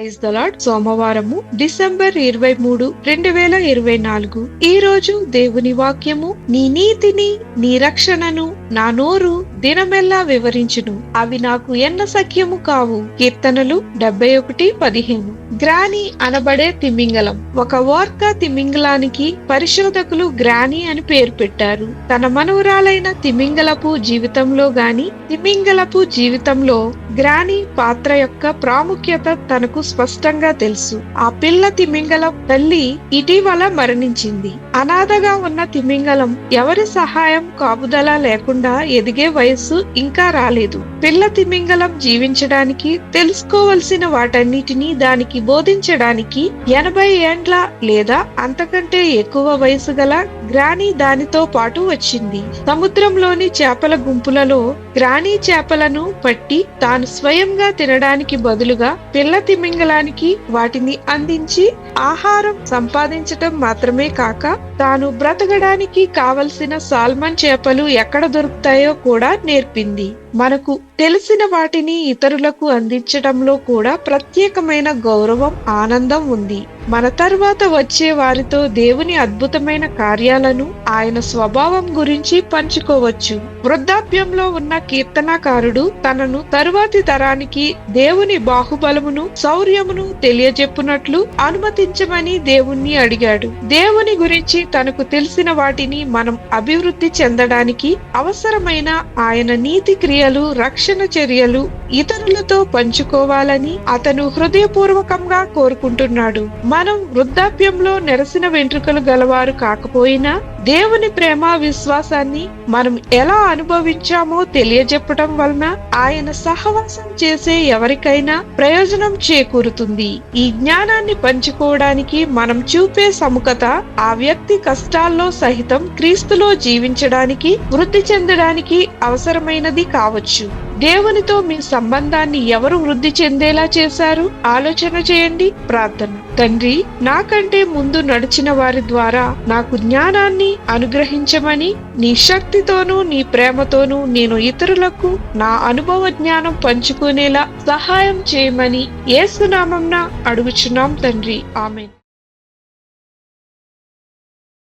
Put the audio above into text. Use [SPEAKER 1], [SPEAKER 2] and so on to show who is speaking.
[SPEAKER 1] Praise the Lord సోమవారము December ఇరవై మూడు రెండు వేల ఇరవై నాలుగు. ఈ రోజు దేవుని వాక్యము నీ నీతిని నీ రక్షణను నా నోరు దినమెల్లా వివరించును. అవి నాకు ఎన్న సఖ్యము కావు. కీర్తనలు డెబ్బై ఒకటి పదిహేను. గ్రాని అనబడే తిమింగలం. ఒక ఓర్క తిమింగలానికి పరిశోధకులు గ్రాని అని పేరు పెట్టారు. తన మనవరాలైన తిమింగలపు జీవితంలో గాని తిమింగలపు జీవితంలో గ్రాని పాత్ర యొక్క ప్రాముఖ్యత తనకు స్పష్టంగా తెలుసు. ఆ పిల్ల తిమింగలం తల్లి ఇటీవల మరణించింది. అనాథగా ఉన్న తిమింగలం ఎవరి సహాయం కాపుదల లేకుండా ఎదిగే వయస్సు ఇంకా రాలేదు. పిల్ల తిమింగలం జీవించడానికి తెలుసుకోవలసిన వాటన్నిటినీ దానికి బోధించడానికి ఎనభై ఏండ్ల లేదా అంతకంటే ఎక్కువ వయసు గల గ్రాని దానితో పాటు వచ్చింది. సముద్రంలోని చేపల గుంపులలో గ్రాని చేపలను పట్టి తాను స్వయంగా తినడానికి బదులుగా పిల్ల తిమింగలానికి వాటిని అందించి ఆహారం సంపాదించటం మాత్రమే కాక తాను బ్రతకడానికి కావలసిన సాల్మన్ చేపలు ఎక్కడ దొరుకుతాయో కూడా నేర్పింది. మనకు తెలిసిన వాటిని ఇతరులకు అందించడంలో కూడా ప్రత్యేకమైన గౌరవం ఆనందం ఉంది. మన తర్వాత వచ్చే వారితో దేవుని అద్భుతమైన కార్యాలను ఆయన స్వభావం గురించి పంచుకోవచ్చు. వృద్ధాప్యంలో ఉన్న కీర్తనాకారుడు తనను తరువాతి తరానికి దేవుని బాహుబలమును శౌర్యమును తెలియజెప్పునట్లు అనుమతించమని దేవుణ్ణి అడిగాడు. దేవుని గురించి తనకు తెలిసిన వాటిని మనం అభివృద్ధి చెందడానికి అవసరమైన ఆయన నీతి క్రియ చర్యలు రక్షణ చర్యలు ఇతరులతో పంచుకోవాలని అతను హృదయపూర్వకంగా కోరుకుంటున్నాడు. మనం వృద్ధాప్యంలో నెరసిన వెంట్రుకలు గలవారు కాకపోయినా దేవుని ప్రేమ విశ్వాసాన్ని మనం ఎలా అనుభవించామో తెలియజెప్పటం వలన ఆయన సహవాసం చేసే ఎవరికైనా ప్రయోజనం చేకూరుతుంది. ఈ జ్ఞానాన్ని పంచుకోవడానికి మనం చూపే సముఖత ఆ వ్యక్తి కష్టాల్లో సహితం క్రీస్తులో జీవించడానికి వృద్ధి చెందడానికి అవసరమైనది కావచ్చు. దేవునితో మీ సంబంధాన్ని ఎవరు వృద్ధి చెందేలా చేశారు? ఆలోచన చేయండి ప్రార్థన. తండ్రి నాకంటే ముందు నడిచిన వారి ద్వారా నాకు జ్ఞానాన్ని అనుగ్రహించమని నీ శక్తితోనూ నీ ప్రేమతోనూ నేను ఇతరులకు నా అనుభవ జ్ఞానం పంచుకునేలా సహాయం చేయమని ఏసునామంన అడుగుచున్నాం తండ్రి. ఆమెన్.